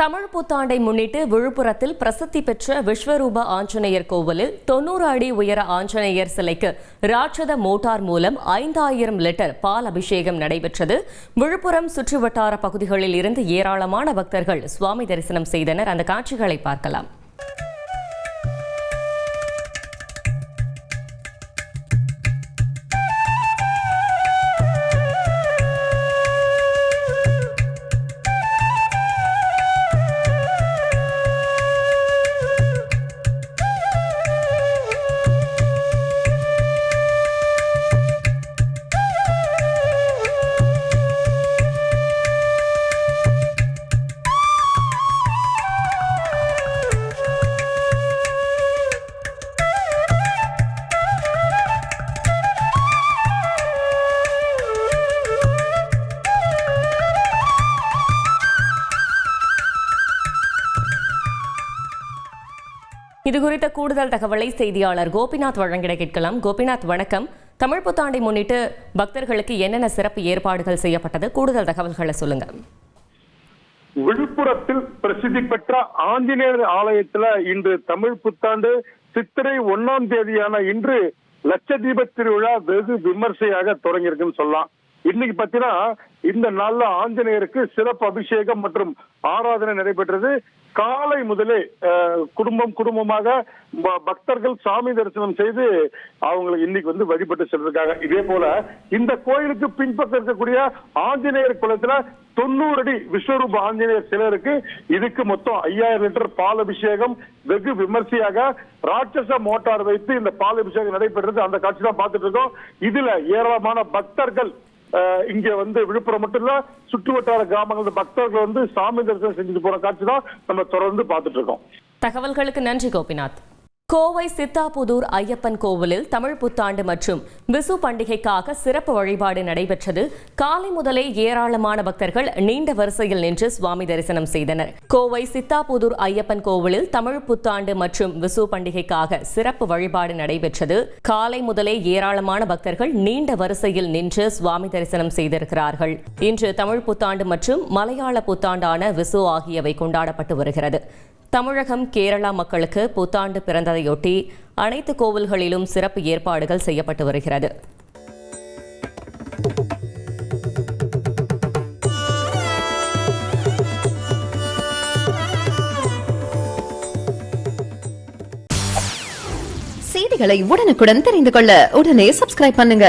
தமிழ் புத்தாண்டை முன்னிட்டு விழுப்புரத்தில் பிரசித்தி பெற்ற விஸ்வரூப ஆஞ்சநேயர் கோவிலில் தொண்ணூறு அடி உயர ஆஞ்சநேயர் சிலைக்கு ராட்சத மோட்டார் மூலம் ஐந்தாயிரம் லிட்டர் பால் அபிஷேகம் நடைபெற்றது. விழுப்புரம் சுற்றுவட்டார பகுதிகளில் இருந்து ஏராளமான பக்தர்கள் சுவாமி தரிசனம் செய்தனர். அந்த காட்சிகளை பார்க்கலாம். இது குறித்த கூடுதல் தகவலை செய்தியாளர் கோபிநாத் வழங்கிட கேட்கலாம். கோபிநாத் வணக்கம். தமிழ் புத்தாண்டை முன்னிட்டு பக்தர்களுக்கு என்னென்ன சிறப்பு ஏற்பாடுகள் செய்யப்பட்டது? கூடுதல் தகவல்களை சொல்லுங்க. விழுப்புரத்தில் பிரசித்தி பெற்ற ஆஞ்சநேயர் ஆலயத்துல இன்று தமிழ் புத்தாண்டு சித்திரை ஒண்ணாம் தேதியான இன்று லட்சதீப திருவிழா வெகு விமர்சையாக தொடங்கியிருக்குன்னு சொல்லலாம். இன்னைக்கு பாத்தீங்கன்னா இந்த நாள்ல ஆஞ்சநேயருக்கு சிறப்பு அபிஷேகம் மற்றும் ஆராதனை நடைபெற்றது. காலை முதலே குடும்பம் குடும்பமாக பக்தர்கள் சாமி தரிசனம் செய்து அவங்களுக்கு இன்னைக்கு வந்து வழிபட்டு செல்றதுக்காக. இதே போல இந்த கோயிலுக்கு பின்பக்கம் இருக்கக்கூடிய ஆஞ்சநேயர் குளத்துல தொண்ணூறு அடி விஸ்வரூப ஆஞ்சநேயர் சிலருக்கு இதுக்கு மொத்தம் ஐயாயிரம் லிட்டர் பால் அபிஷேகம் வெகு விமர்சையாக ராட்சச மோட்டார் வைத்து இந்த பால் அபிஷேகம் நடைபெற்றது. அந்த காட்சி தான் பார்த்துட்டு இருக்கோம். இதுல ஏராளமான பக்தர்கள் இங்க வந்து விழுப்புரம் மட்டும் இல்ல சுற்று வட்டார கிராமங்கள் பக்தர்கள் வந்து சாமி தரிசனம் செஞ்சுட்டு போற காட்சி தான் நம்ம தொடர்ந்து பார்த்துட்டு இருக்கோம். தகவல்களுக்கு நன்றி கோபிநாத். கோவை சித்தாபுதூர் ஐயப்பன் கோவிலில் தமிழ் புத்தாண்டு மற்றும் விசு பண்டிகைக்காக சிறப்பு வழிபாடு நடைபெற்றது. காலை முதலே ஏராளமான பக்தர்கள் நீண்ட வரிசையில் நின்று சுவாமி தரிசனம் செய்தனர். கோவை சித்தாபுதூர் ஐயப்பன் கோவிலில் தமிழ் புத்தாண்டு மற்றும் விசு பண்டிகைக்காக சிறப்பு வழிபாடு நடைபெற்றது. காலை முதலே ஏராளமான பக்தர்கள் நீண்ட வரிசையில் நின்று சுவாமி தரிசனம் செய்திருக்கிறார்கள். இன்று தமிழ் புத்தாண்டு மற்றும் மலையாள புத்தாண்டான விசு ஆகியவை கொண்டாடப்பட்டு வருகிறது. தமிழகம் கேரளா மக்களுக்கு புத்தாண்டு பிறந்ததையொட்டி அனைத்து கோவில்களிலும் சிறப்பு ஏற்பாடுகள் செய்யப்பட்டு வருகிறது. செய்திகளை உடனுக்குடன் தெரிந்து கொள்ள உடனே சப்ஸ்கிரைப் பண்ணுங்க.